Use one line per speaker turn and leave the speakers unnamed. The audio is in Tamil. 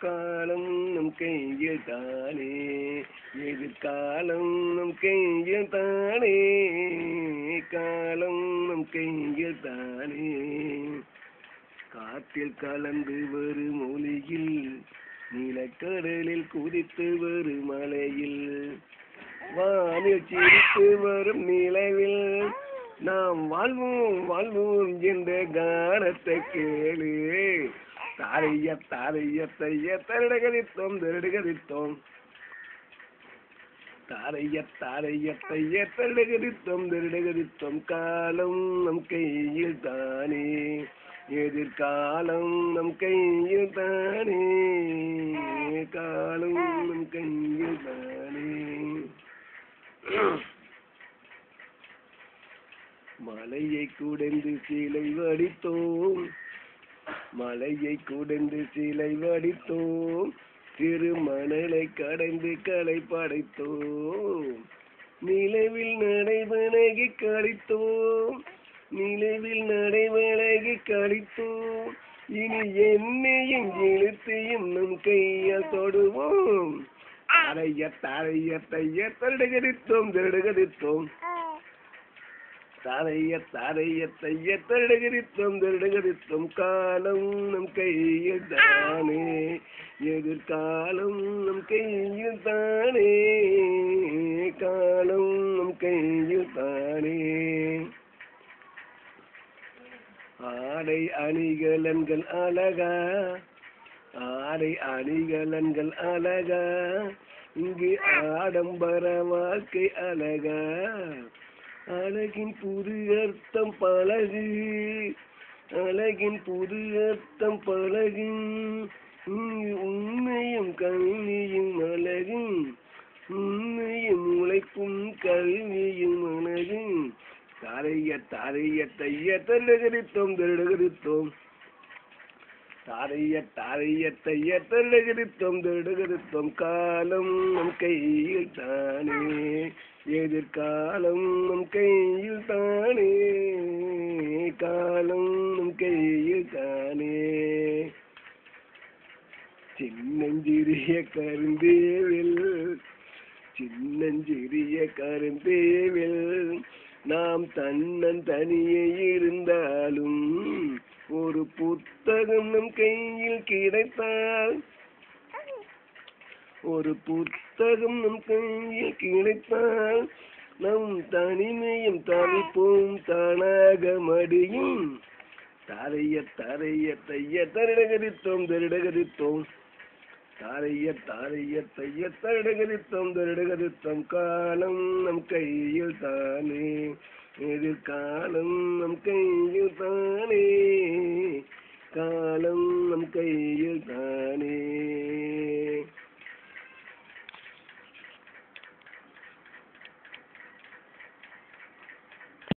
காலம் நம் கையில் தானே எதிர்காலம் நம் கையில் தானே காலம் நம் கையில் தானே காற்றில் கலந்து வரும் ஒளியில் நிலக்கடலில் குதித்து வரும் மலையில் வானில் சிரித்து வரும் நிலவில் நாம் வாழ்வோம் வாழ்வோம் என்ற கானத்தை கேளு. தாரைய தாரைய தைய தருடகரித்தோம் தருடகதித்தோம். தாரைய தாரைய தைய தருடகரித்தோம் தருடகதித்தோம். காலம் நம் கையில் தானே. எதிர்காலம் நம் கையில் தானே. காலம் நம் கையில் தானே. மலையை குடைந்து சிலை வடித்தோம். மலையை குடைந்து சிலை வடித்தோம். திருமணலை மணலை கடைந்து களை படைத்தோம். நிலவில் நடைபழகி கழித்தோம். நிலவில் நடைபழகி கழித்தோம். இனி என்னையும் இழுத்தையும் நம் கையால் தொடுவோம். அரைய தரைய தைய தருடகரித்தோம் திருடுகரித்தோம் தாரைய தாரைய தைய தருடகரித்தோம் திருடுகரித்தோம் காலம் நம் கையில் தானே. எதிர்காலம் நம் கையில் தானே. காலம் நம் கையில் தானே. ஆடை அணிகலன்கள் அழகா ஆடை அணிகலன்கள் அழகா இங்கு ஆடம்பர வாழ்க்கை அழகா. அழகின் புது அர்த்தம் பழகு. அழகின் புது அர்த்தம் பழகு. உண்மையும் கல்வியும் அழகு உண்மையும் உழைப்பும் கல்வியும் அழகு தாரைய தாரைய தைய தள்ளகரித்தோம் திருடகரித்தோம். தாரைய தாரைய தைய தள்ளகரித்தோம் திருடகரித்தோம். காலம் நம் கையில் தானே. எதிர்காலம் நம் கையில் தானே காலம் நம் கையில் தானே சின்னஞ்சிறிய கருந்தேவில் சின்னஞ்சிறிய கருந்தேவில் நாம் தன்னன் தனியே இருந்தாலும் ஒரு புத்தகம் நம் கையில் கிடைத்தால் ஒரு புத்தகம் நம் கையில் கிடைத்தால் நம் தனிமையும் தவிப்போம் தானாக மடியும். தாரைய தாரைய தைய தரிடகரித்தோம் தருடகரித்தோம். தாரைய தாரைய தைய தரிடகரித்தோம் தருடகரித்தோம். காலம் நம் கையில் தானே எதிர்காலம் நம் கையில் தானே.